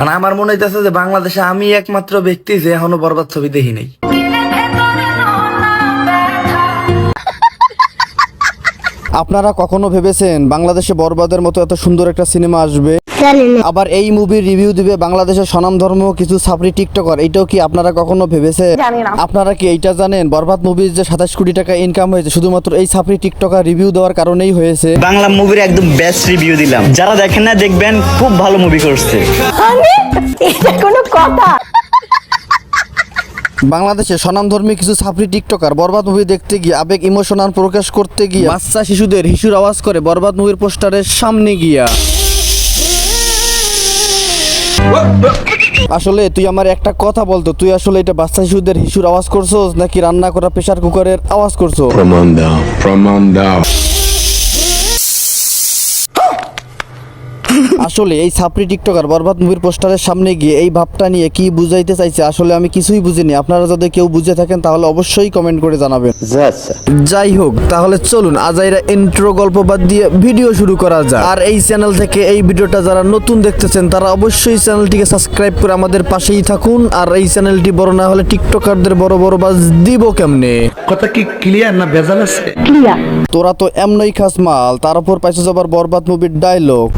কারণ আমার মনে হইতেছে যে বাংলাদেশে আমি একমাত্র ব্যক্তি যে এখনও বরবাদ ছবি দেখি নাই। আপনারা কখনো ভেবেছেন বাংলাদেশে বরবাদের মতো এত সুন্দর একটা সিনেমা আসবে? আবার এই মুভির রিভিউ দিবে বাংলাদেশের স্বনামধর্ম কিছু সাপড়ি টিকটকার এইটাও কি আপনারা কখনো ভেবেছেন? আপনারা কি এইটা জানেন? বরবাদ মুভির যে সাতাশ কোটি টাকা ইনকাম হয়েছে শুধুমাত্র এই সাপড়ি টিকটকার রিভিউ দেওয়ার কারণেই হয়েছে। বাংলা মুভির একদম বেস্ট রিভিউ দিলাম। যারা দেখেন না দেখবেন খুব ভালো মুভি করছে। এটা কোনো কথা। বাংলাদেশে স্বনামধর্মী কিছু সাপড়ি টিকটকার বরবাদ মুভি দেখতে গিয়ে আবেগ ইমোশনাল প্রকাশ করতে গিয়ে বাচ্চা শিশুদের হিসুর আওয়াজ করে বরবাদ মুভির পোস্টারের সামনে গিয়া। আসলে তুই আমার একটা কথা বলতো তুই আসলে এটা বাচ্চা শিশুদের হিসুর আওয়াজ করছোস নাকি রান্না করা প্রেসার কুকারের আওয়াজ করছ Pramanda, Pramanda. আসলে এই ছাপড়ি টিকটকার বরবাদ মুভির পোস্টারের সামনে গিয়ে এই ভাবটা নিয়ে কি বুঝাইতে চাইছে আসলে আমি কিছুই বুঝিনি। আপনারা যদি কেউ বুঝে থাকেন তাহলে অবশ্যই কমেন্ট করে জানাবেন। যাই হোক তাহলে চলুন আজাইরা ইন্ট্রো গল্প বাদ দিয়ে ভিডিও শুরু করা যাক। আর এই চ্যানেল থেকে এই ভিডিওটা যারা নতুন দেখতেছেন তারা অবশ্যই চ্যানেলটিকে সাবস্ক্রাইব করে আমাদের পাশেই থাকুন। আর এই চ্যানেলটি বড় না হলে টিকটকারদের বড় বড় বাজ দিব কেমনে? কথা কি ক্লিয়ার না ভেজাল আছে? ক্লিয়ার তোরা তো এমনই খাস মাল তার উপর পাইছিস যাবার বরবাদ মুভির ডায়লগ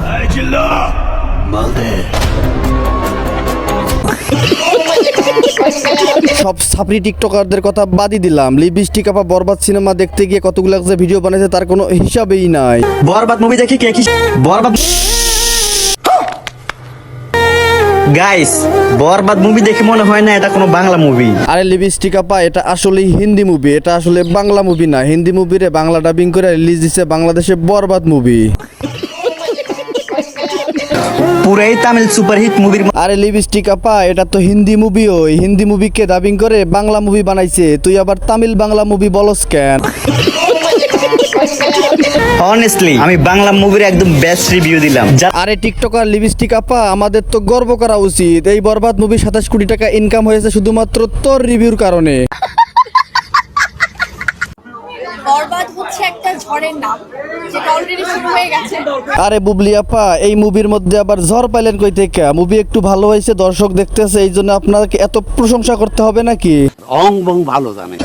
সব সাপড়ি টিকটকারদের কথা বাদই দিলাম। লিপস্টিক আপা বরবাদ সিনেমা দেখতে গিয়ে কতগুলো যে ভিডিও বানাইছে তার কোনো হিসাবেই নাই। বরবাদ মুভি দেখে কে কি বরবাদ গাইস বরবাদ মুভি দেখে মনে হয় না এটা কোনো বাংলা মুভি আরে লিপস্টিক আপা এটা আসলেই হিন্দি মুভি এটা আসলে বাংলা মুভি না। হিন্দি মুভিরে বাংলা ডাবিং করে রিলিজ দিছে বাংলাদেশে বরবাদ মুভি পুরাই তামিল সুপারহিট মুভির আরে লিপস্টিক আপা এটা তো হিন্দি মুভি ওই। হিন্দি মুভিকে ডাবিং করে বাংলা মুভি বানাইছে। তুই আবার তামিল বাংলা মুভি বলস কেন? অনেস্টলি আমি বাংলা মুভির একদম বেস্ট রিভিউ দিলাম। আরে টিকটকার লিপস্টিক আপা আমাদের তো গর্ব করা উচিত। এই বরবাদ মুভি সাতাশ কোটি টাকা ইনকাম হয়েছে শুধুমাত্র তোর রিভিউর কারণে। বরবাদ হচ্ছে একটা ঝড়ের নাম যেটা অলরেডি শুরু হয়ে গেছে। আরে বুবলি আপা এই মুভির মধ্যে আবার ঝড় পাইলেন কই থেকে? মুভি একটু ভালো হয়েছে দর্শক দেখতেছে এই জন্য আপনাকে এত প্রশংসা করতে হবে নাকি? অং বং ভালো জানে।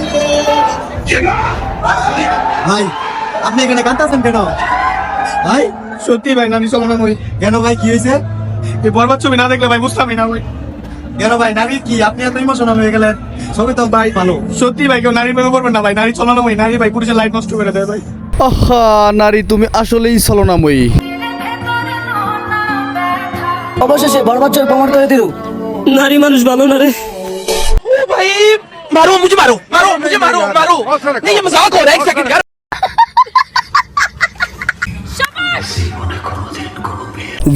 ভাই আপনি এখানে কাঁদতেছেন কেন? ভাই সত্যি ভাই নানি চলো না ভাই কেন ভাই কি হয়েছে? এই বরবাদ ছবি না দেখলে ভাই বুঝতামই না ভাই কেন ভাই নারী কি আপনি এত ইমোশনাল হয়ে গেলেন ছবি তো ভাই ভালো সত্যি ভাই কেউ নারী প্রেমে পড়বেন না ভাই নারী চলো না ভাই নারী ভাই পুরুষের লাইফ নষ্ট করে দেয় ভাই আহা নারী তুমি আসলেই ছলনাময়ী অবশেষে বরবাদ ছবি প্রমাণ করে দিল নারী মানুষ ভালো না রে भाई मारो मुझे मारो मारो मुझे मारो मारो नहीं ये मजाक हो रहा है एक सेकंड यार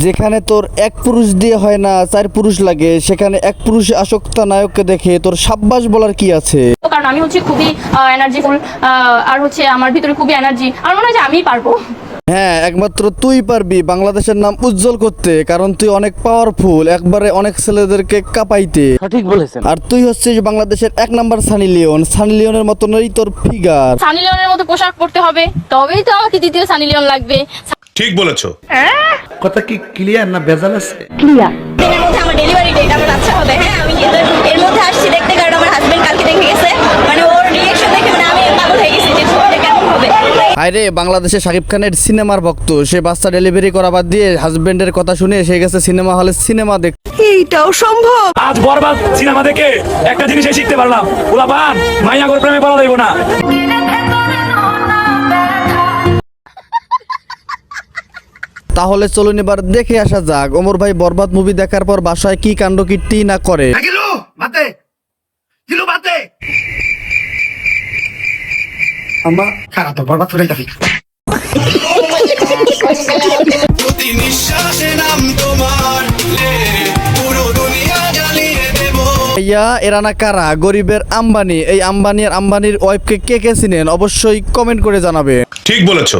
যেখানে তোর এক পুরুষ দিয়ে হয় না চার পুরুষ লাগে সেখানে এক পুরুষ আসক্ত নায়ককে দেখে তোর সাব্বাস বলার কি আছে? কারণ আমি হচ্ছে খুবই এনার্জিফুল আর হচ্ছে আমার ভিতরে খুবই এনার্জি আমার মনে হয় যে আমিই পারব। হ্যাঁ একমাত্র তুই পারবি বাংলাদেশের নাম উজ্জ্বল করতে কারণ তুই অনেক পাওয়ারফুল একবারে অনেক ছেলেদেরকে কাঁপাইতে। সঠিক বলেছেন। আর তুই হচ্ছিস বাংলাদেশের এক নাম্বার সানি লিওন। সানি লিওনের মতনই তোর ফিগার সানি লিওনের মতো পোশাক পরতে হবে তবেই তো আমাকে দ্বিতীয় সানি লিওন লাগবে। ঠিক বলেছ। কথা কি ক্লিয়ার না ভেজাল আছে? ক্লিয়ার আমার ডেলিভারি ডেট আমার বাচ্চা হবে হ্যাঁ আমি এর- মধ্যে আসছি দেখতে কারণ আমার হাজবেন্ড কালকে দেখে গেছে। মানে ওর রিয়েকশন দেখে মানে আমি পাগল হয়ে গেছি যে কেমন হবে। আরে বাংলাদেশে শাকিব খানের সিনেমার ভক্ত সে বাচ্চা ডেলিভারি করা বাদ দিয়ে হাজবেন্ডের কথা শুনে সে গেছে সিনেমা হলে সিনেমা দেখ এইটাও সম্ভব? আজ বরবাদ সিনেমা দেখে একটা জিনিসই শিখতে পারলাম। উলাপান মাইয়া করে প্রেমে পড়া দেবো না। তাহলে চলুন এবার দেখে আসা যাক। ওমর ভাই বরবাদ মুভি দেখার পর বাসায় কি কাণ্ড কীর্তি না করে? ইয়া এরা না কারা? গরিবের আম্বানি। এই আম্বানি আর আম্বানির ওয়াইফকে কে কে চিনেন? অবশ্যই কমেন্ট করে জানাবে। ঠিক বলেছ।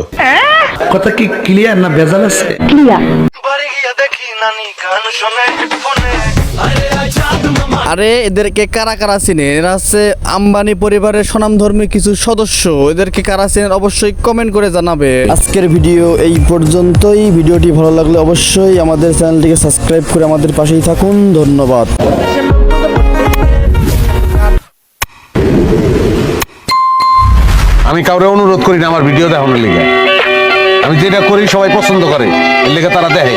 কথা কি ক্লিয়ার না ভেজাল আছে? ক্লিয়ার আরে এদেরকে কারা কারা চিনে? এরা হচ্ছে আম্বানি পরিবারের স্বনামধর্মী কিছু সদস্য। এদেরকে কারা চিনেন অবশ্যই কমেন্ট করে জানাবে। আজকের ভিডিও এই পর্যন্তই। ভিডিওটি ভালো লাগলে অবশ্যই আমাদের চ্যানেলটিকে সাবস্ক্রাইব করে আমাদের পাশেই থাকুন। ধন্যবাদ। আমি কাউরে অনুরোধ করি না আমার ভিডিও দেখানোর লিগে। আমি যেটা করি সবাই পছন্দ করে এর লেগে তারা দেখে।